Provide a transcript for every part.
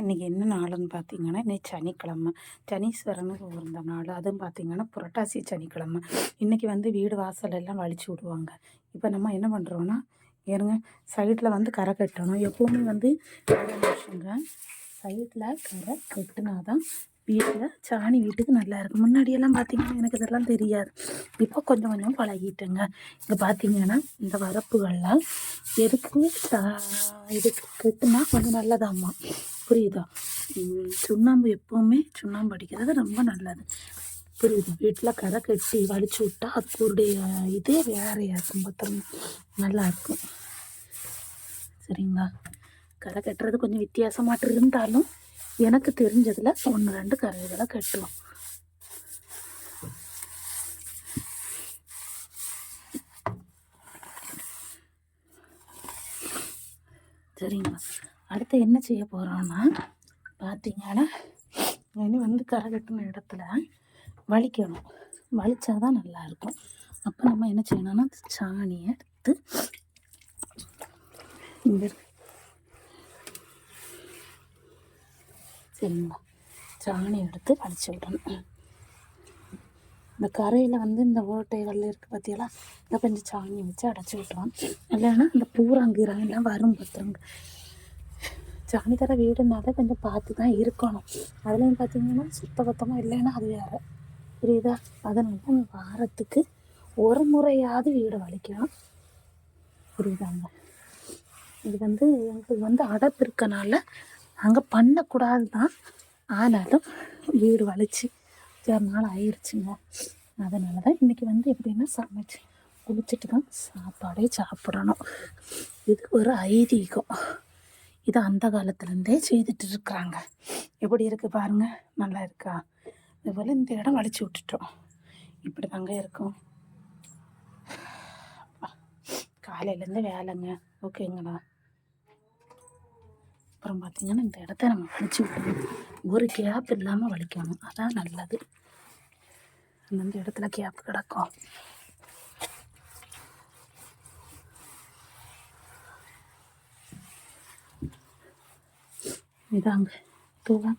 இன்றைக்கி என்ன நாளுன்னு பார்த்தீங்கன்னா இன்னைக்கு சனிக்கிழமை. சனீஸ்வரனுக்கு உகந்த நாள். அதுவும் பார்த்தீங்கன்னா புரட்டாசி சனிக்கிழமை. இன்றைக்கி வந்து வீடு வாசல் எல்லாம் வலிச்சு விடுவாங்க. இப்போ நம்ம என்ன பண்ணுறோன்னா ஏறுங்க சைடில் வந்து கரை கட்டணும். எப்போவுமே வந்து வருஷங்க சைடில் கரை கட்டினா தான் வீட்டில் சாணி வீட்டுக்கு நல்லா இருக்கும். முன்னாடியெல்லாம் பார்த்தீங்கன்னா எனக்கு இதெல்லாம் தெரியாது. இப்போ கொஞ்சம் கொஞ்சம் பழகிட்டேங்க. இங்கே பார்த்தீங்கன்னா இந்த வரப்புகள்லாம் எதுக்கு இதுக்கு கட்டுனா கொஞ்சம் நல்லதாம்மா. புரியுதா? சுண்ணாம்பு எப்போவுமே சுண்ணாம்பு அடிக்கிறது ரொம்ப நல்லது. புரியுது. வீட்டில் கரை கட்டி வலிச்சு விட்டா அதுக்குடைய இதே வேறையாக இருக்கும் பத்திரம். நல்லாயிருக்கும் சரிங்களா? கரை கட்டுறது கொஞ்சம் வித்தியாசமாட்டு இருந்தாலும் எனக்கு தெரிஞ்சதில் ஒன்று ரெண்டு கரைகளை கட்டுவோம் சரிங்களா? அடுத்து என்ன செய்ய போகிறோன்னா பார்த்தீங்கன்னா இனி வந்து கரை கட்டின இடத்துல வலிக்கணும். வலிச்சா தான் நல்லாயிருக்கும் அப்போ நம்ம என்ன செய்யணும்னா சாணியை எடுத்து இந்த சரிங்களா சாணி எடுத்து வலிச்சு விடணும். இந்த கரையில் வந்து இந்த ஓட்டைகள் இருக்குது பார்த்தியெல்லாம் இந்த கொஞ்சம் சாணி வச்சு அடைச்சி விட்டுருவோம் இல்லைன்னா இந்த பூராங்கீரெல்லாம் வரும் பார்த்துருங்க சாணி தர வீடுனாலே கொஞ்சம் பார்த்து தான் இருக்கணும். அதுலேயும் பார்த்தீங்கன்னா சுத்தபத்தமாக இல்லைன்னா அது வேறு. புரியுதா? அதனால வாரத்துக்கு ஒரு முறையாவது வீடு வலிக்கணும் புரியுதாங்க? இது வந்து எங்களுக்கு வந்து அடப்பு இருக்கனால நாங்கள் பண்ணக்கூடாது தான் ஆனாலும் வீடு வலிச்சு சில நாள் ஆயிடுச்சுங்க அதனால தான் இன்றைக்கி வந்து எப்படின்னா சமைச்சு குளிச்சுட்டு தான் சாப்பாடே சாப்பிடணும். இது ஒரு ஐதீகம். இதை அந்த காலத்துலேருந்தே செய்துட்டு இருக்கிறாங்க எப்படி இருக்குது பாருங்கள் நல்லா இருக்கா? இதுபோல் இந்த இடம் வலிச்சு விட்டுட்டோம். இப்படி தாங்க இருக்கும். காலையிலேருந்து வேலைங்க. ஓகேங்களா? அப்புறம் பார்த்திங்கன்னா இந்த இடத்த நம்ம வலிச்சு விட்டணும் ஒரு கேப் இல்லாமல் வலிக்கணும். அதான் நல்லது. அந்தந்த இடத்துல கேப் கிடக்கும். இதாங்க. தூவம்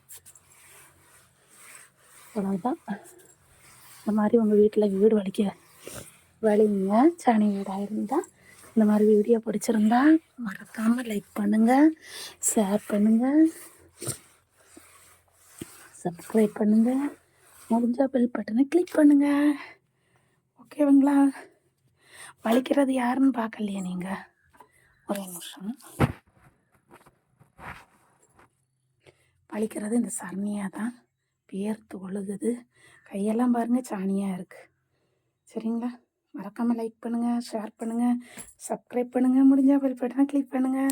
அவ்வளோதான் இந்த மாதிரி உங்கள் வீட்டில் வீடு வலிக்க வலிங்க சாணி வீடாக இருந்தால் இந்த மாதிரி வீடியோ பிடிச்சிருந்தா மறக்காமல் லைக் பண்ணுங்கள் ஷேர் பண்ணுங்கள் சப்ஸ்கிரைப் பண்ணுங்கள் முடிஞ்சால் பெல் பட்டனை கிளிக் பண்ணுங்கள் ஓகேவங்களா வலிக்கிறது யாருன்னு பார்க்கலையே நீங்கள் ஒரே நிமிஷம். பழிக்கிறது இந்த சரணியாக தான். பேர்த்து ஒழுகுது. கையெல்லாம் பாருங்கள் சாணியாக இருக்குது சரிங்களா? மறக்காமல் லைக் பண்ணுங்கள் ஷேர் பண்ணுங்கள் சப்ஸ்கிரைப் பண்ணுங்கள் முடிஞ்சால் பெல் பட்டனை கிளிக் பண்ணுங்கள்